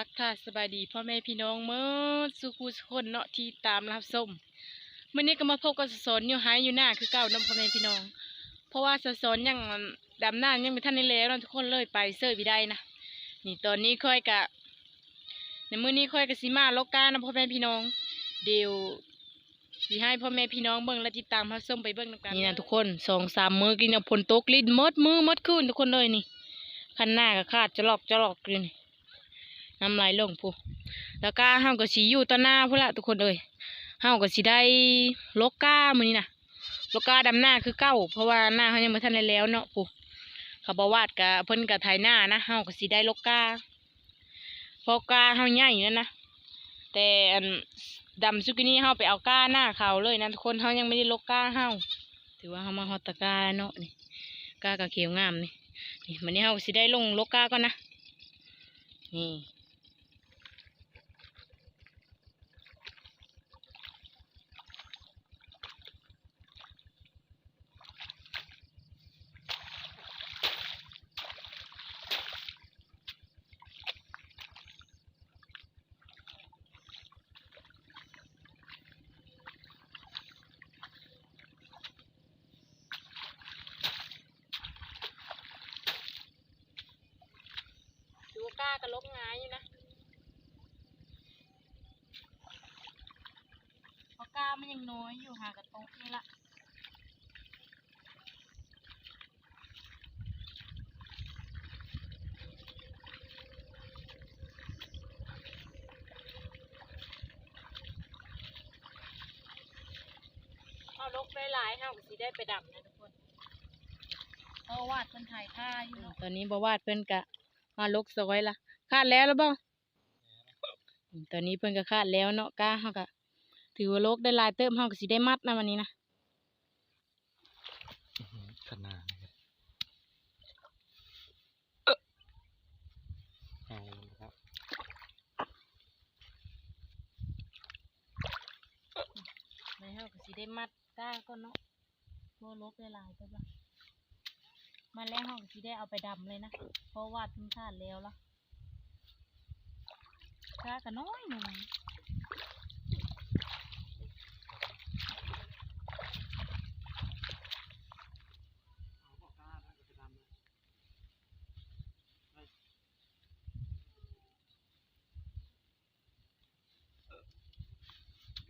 ทักทายสบายดีพ่อแม่พี่น้องเมื่อสุขุสุคนเนาะที่ตามรับส้มมื่อนี้ก็มาพบกับสอนอยู่หายอยู่หน้าคือเก่าน้ำพ่อแม่พี่น้อง เพราะว่าสอนยังดำหน้ายังไม่ทันได้แล้วเนาะทุกคนเลยไปเสิร์ฟได้นะนี่ตอนนี้ค่อยกะในมื้อนี้ค่อยกะสิมาโลกานะพ่อแม่พี่น้อง เดี๋ยวสิให้พ่อแม่พี่น้องเบิ่งและติดตามรับส้มไปเบิ่งนำกันนี่นะทุกคนสองสามมื้อกินกับฝนตกลิ้นมดมือมดคืนทุกคนเลยนี่คันหน้าก็ขาดจะหลอกจะหลอกอยู่นี่ น้ำลายลงพูแล้วก็เฮาก็สิอยู่ต่อหน้าพุ่นละทุกคนเอ้ยเฮาก็สิได้ลกก้ามือนี้นะลกก้าดำหน้าคือเก้าเพราะว่าหน้าเฮายังบ่ทันได้แล้วเนาะพูเขาบ่วาดกะเพิ่นกะไถหน้านะเฮาก็สิได้ลกก้าเพราะก้าเฮาใหญ่นั่นนะแต่ดำซุกินี่เฮาไปเอาก้าหน้าเขาเลยนะทุกคนเฮายังไม่ได้ลกก้าเฮาถือว่าเฮามาฮอดตะกร้าเนาะนี่ก้ากะเขียวงามนี่นี่มื้อนี้เฮาก็สิได้ลงลกก้าก่อนนะนี่ ดูกล้ากับลกงายอยู่นะเพราะกล้า มันยังน้อยอยู่หากระตกนี่ละเอาลกได้หลายๆเฮาก็สิได้ไปดำนะทุกคนเพราะวาดเพิ่นถ่ายท่าอยู่เนาะตอนนี้บ่วาดเพิ่นกะมาลกสวยละคาดแล้วหรือเปล่าอืมตอนนี้เพิ่นก็คาดแล้วเนาะก้าเฮาก็ ถือว่าลกได้หลายเติมเฮาก็สิได้มัดนะวันนี้นะขนาดนะครับเอาละครับในเฮาก็สิได้มัดก้าก็เนาะบ่ลกได้หลายเติมละมาแล้วเฮาก็สิได้เอาไปดำเลยนะเพราะวาดเพิ่นคาดแล้วละก้าก็น้อยหน่อย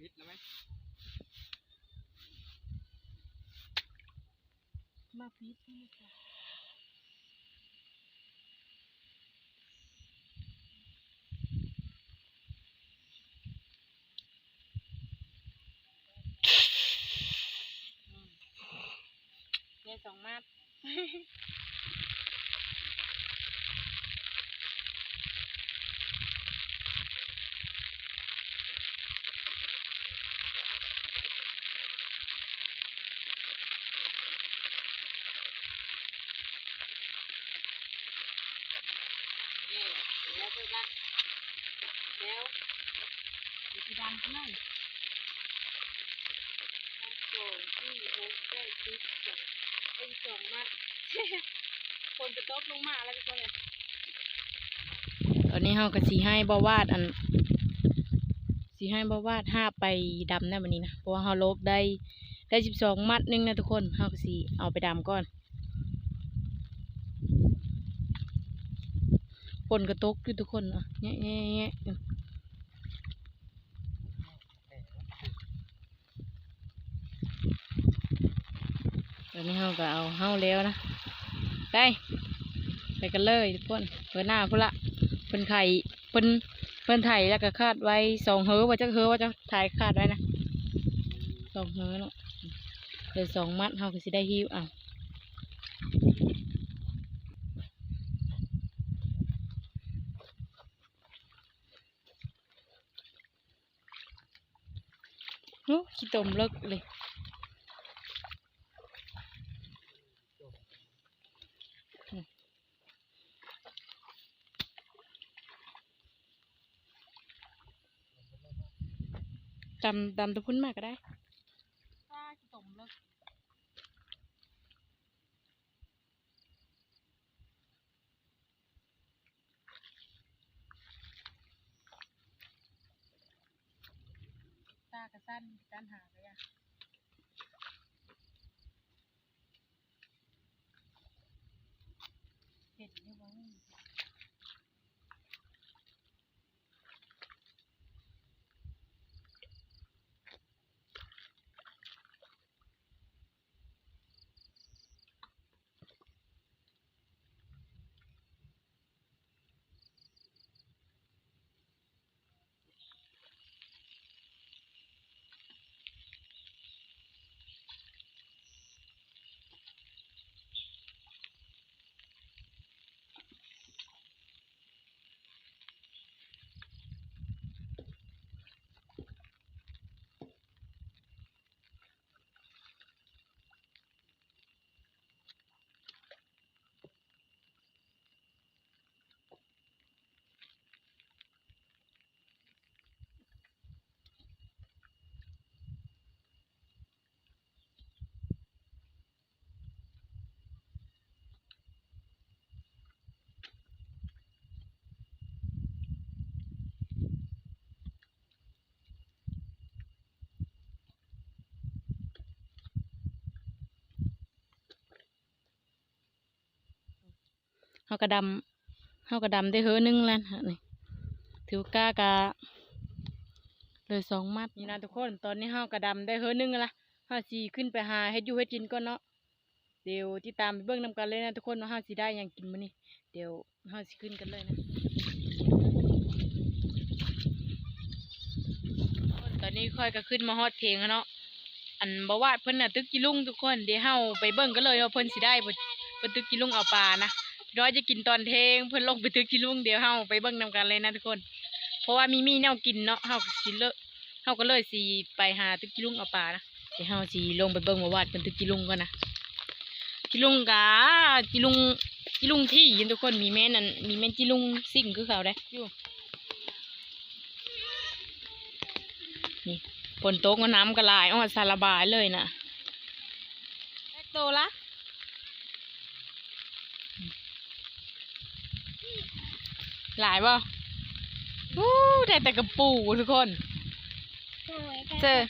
พิษแล้วไหม มาพีดนี่ค่ะอืมเนี่ย สองมัด แล้วก็ละแล้วอยู่ที่ดำข้างในสองสี่หกเจ็ดสิบสองเป็นสองมัดคนจะตกลงมาแล้วทุกคนเลยตอนนี้เฮาก็สีให้บาวาดอันสีให้บาวาดห้าไปดำนะวันนี้นะเพราะว่าเฮาลกได้ได้สิบสองมัดหนึงนะทุกคนเฮาก็สีเอาไปดำก่อน ฝนกระตกอยู่ทุกคนอะแง่แง่แง่อยู่ตอนนี้เฮาก็เอาเฮาแล้วนะได้ไปกันเลยทุกคนเปิดหน้าพุ่นละเพิ่นไข่เพิ่นเพิ่นไถ่แล้วก็คาดไว้สองเฮอว่าจะเฮอว่าจะถ่ายคาดไว้นะสองเฮอเนาะเดี๋ยวสองมัดเฮาก็สิได้หิวอะ ขี้ตมเลิกเลยอืมดำดำตะพุ้นมากก็ได้ถ้าขี้ตมเลิก สั้นการหาก็ยาก เห็ เฮากระดำเฮากระดำได้เฮ้อหนึงแล้วนะนี่ถือว่าก้ากะเลยสองมัดนี่นะทุกคน ตอนนี้เฮากระดำได้เฮ้อหนึงแล้วละเฮาสิขึ้นไปหาเฮ็ดยู่เฮ็ดกินก่อนเนาะเดี๋ยวติดตามไปเบิ่งนำกันเลยนะทุกคนว่าเฮาสิได้หยังกินมื้อนี้เดี๋ยวเฮาสิขึ้นกันเลยนะตอนนี้ค่อยก็ขึ้นมาฮอดเทงแล้วเนาะอันบ่ว่าเพิ่นน่ะตึกกิลุงทุกคนเดี๋ยวเฮาไปเบิ่งกันเลยว่าเพิ่นสิได้บ่ตึกกิลุงเอาปลานะ ร้อยจะกินตอนเทงเพิ่นลงไปตึกกิลุงเดี๋ยวเฮาไปเบิ่งนำกันเลยนะทุกคน เพราะว่ามีมีแนวกินเนาะเฮาก็สิเลอะเฮาก็เลยสิไปหาตึกกิลุงเอาปลานะเดี๋ยวเฮาสิลงไปเบิ่งว่าว่าเพิ่นตึกกิลุงก่อนนะกิลุงกะกิลุงกิลุงที่ยินทุกคนมีแม่นั่นมีแม่นกิลุงสิ่งคือเขาได้อยู่นี่ฝนตกน้ำก็หลายอ้อสารบายเลยนะโตละ หลายบ่อู้ได้แต่กระปูทุกคน เจอ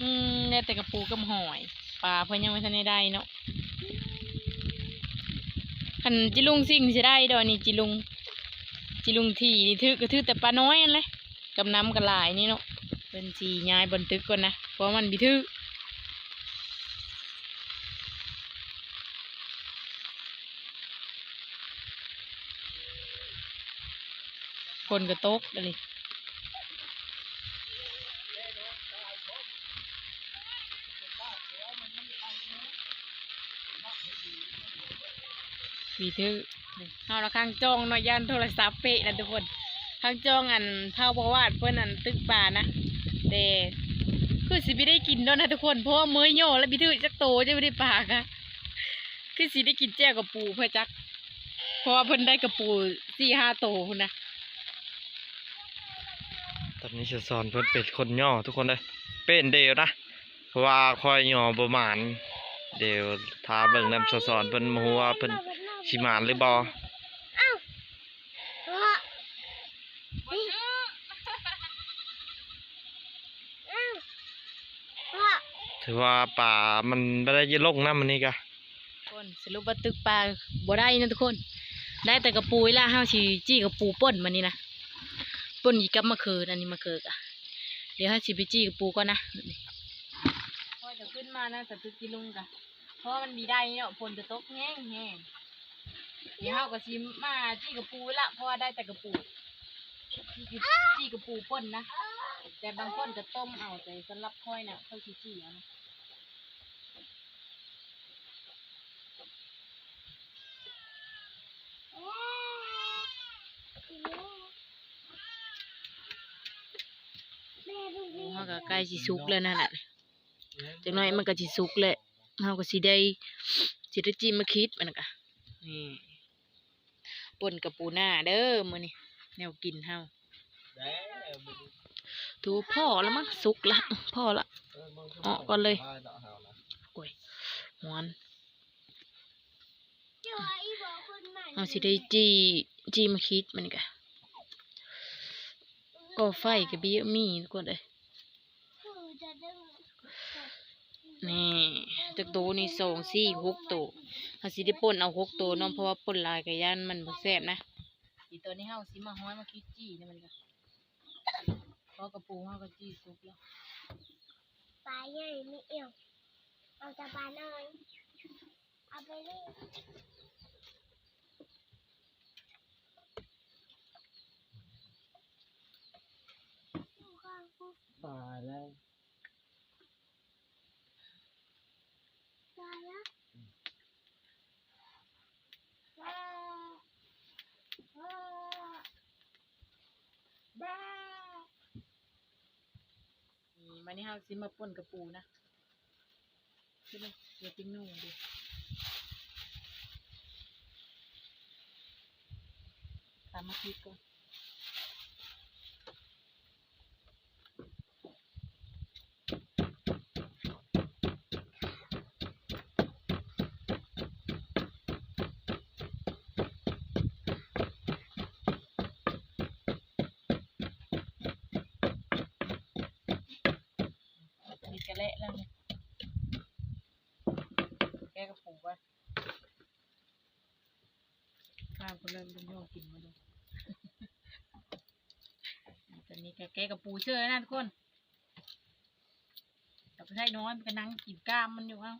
อืมได้แต่กระปูกับหอยปลาเพิ่นยังไม่ทันได้ได้เนาะคันจิลุงสิ่งสิได้ดอกนี่จิลุงจิลุงที่นี่ถือก็ถือแต่ปลาน้อยนั่นแหละกับน้ำกระหลายนี่เนาะเป็นสีย้ายบนตึกก่อนนะเพราะมันบิถือ นก็ตกเลยวีถือเอาละข้างจองนาะยันโทรศัพท์เปะนะทุกคน ข้างจองอันเท่าบอกว่าเพื่อนอันตึกป่านะแต่คือสิไม่ได้กินเนาะนะทุกคน เพราะว่าเมื่อยโย่แล้วบิถือจักโตจะไม่ได้ปากอะคือสิได้กินแจ้กับปูเพื่อจัก เพราะว่าเพิ่นได้กับปูสี่ห้าโตนะ นนี้จะสอนเพิ่นเป็นคนย่อทุกคนเลยเป็นเดียวนะว่าคอยย่อประมาณเดี๋ยวทาเบิ่งนำสอนเพิ่นมาฮู้ว่าเพิ่นสิมานหรือบ่ถือว่าป่ามันบ่ได้จะลงน้ำมันนี่กะคนสรุปว่าตึกปลาบ่ได้นะทุกคน ได้แต่กระปูล่ะห้าวสิจี้กระปูป่นมานี่นะ ป่นอีกับมะเขืออันนี้มะเขือกะเดี๋ยวให้าสิไปจี้กระปูก่อนนะพอจะขึ้นมานะแต่ตึกกิลุงกะเพราะว่ามันมีได้เนาะฝนจะตกแห้งแห้งเดี๋ยวห้าก็สิมมาจี้กระปูละเพราะว่าได้แต่กระปูจี้กระจี้กระปูป่นนะแต่บางคนจะต้มเอาแต่สำหรับค่อยน่ะค่อยสิจี้เอานะ เฮาก็ใกล้สิสุกแล้วนั่นแหละจังน้อยมันก็สิสุกแหละเฮาก็สิได้สิได้จิ้มมาคิดมันก็นี่ป่นกับปูหน้าเด้อมื้อนี้แนวกินเฮาถูพ่อแล้วมั้งสุกละพ่อละออกก่อนเลยโอ้ยหวานเฮาสิได้จี้จี้มาคิดมันก็ ก็ไฟกับเบี้ยมีทุกคนเลยนี่จากตัวนี่สองสี่หกตัวอาสิได้ปนเอาหกตัวน้องเพราะว่าป่นลายกับยันมันแสบนะอีตัวนี้เฮาสิมาห้อยมาคิดจี้นี่มันก็เพราะกระปูเฮาก็จี้สุกแล้วปลาใหญ่ไม่เอี่ยวเอาจะปลาน้อยเอาไปเล่ ตายแล้วตายแล้วบ้าบ้าบ้านี่มานี่เฮาสิมาป่นกระปูนะใช่ไหมเดี๋ยวปิ้งนุ่งดิตามมาคิดก่อน มีกระเละแล้วเนี่ย กล้าวก็เริ่มเป็นโยกกินมาดูตอนนี้แกแกกับปูเชื่อนะทุกคนแต่ไม่ใช่น้อยมันก็นั่งกินกล้ามมันอยู่เอ้า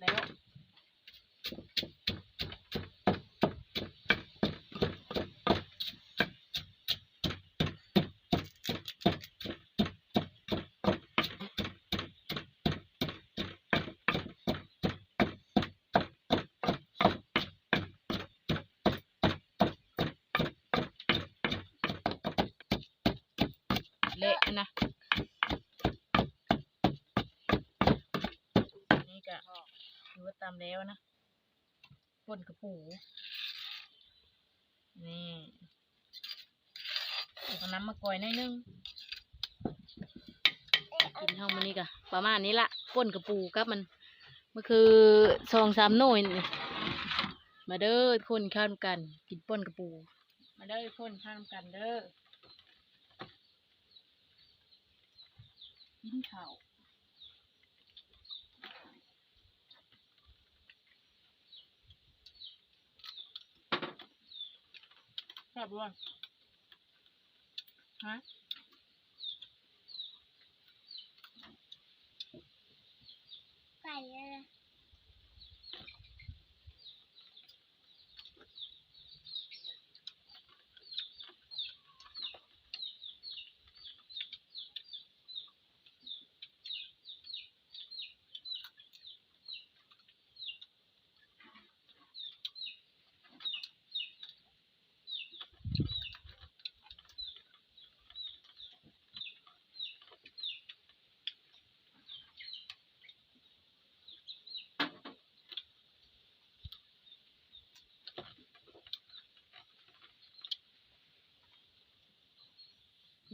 แล้ว เละนะนี่ก็ถือว่าตามแล้วนะป่นกระปูนี่เอาน้ำมากอยหน่อยนึงกินห้องมันนี่ก็ประมาณนี้ละป่นกระปูกับมันมันคือสองสามหน่วยนี่มาเด้อคนข้ามกัน กินป่นกระปู มาเด้อคนข้ามกันเด้อ กินข้าวแซ่บด้วยฮะไก่อะไร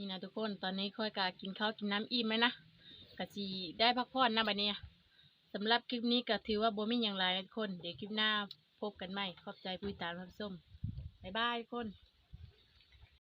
นี่นะทุกคนตอนนี้ค่อยกากินข้าวกินน้ำอิ่มไหมนะกะจีได้พักผ่อนนะบัดเนี้ยสำหรับคลิปนี้ก็ถือว่าโบ่มีอย่างไรนะทุกคน เดี๋ยวคลิปหน้าพบกันใหม่ ขอบใจผู้ติดตามรับชมบ๊ายบายทุกคน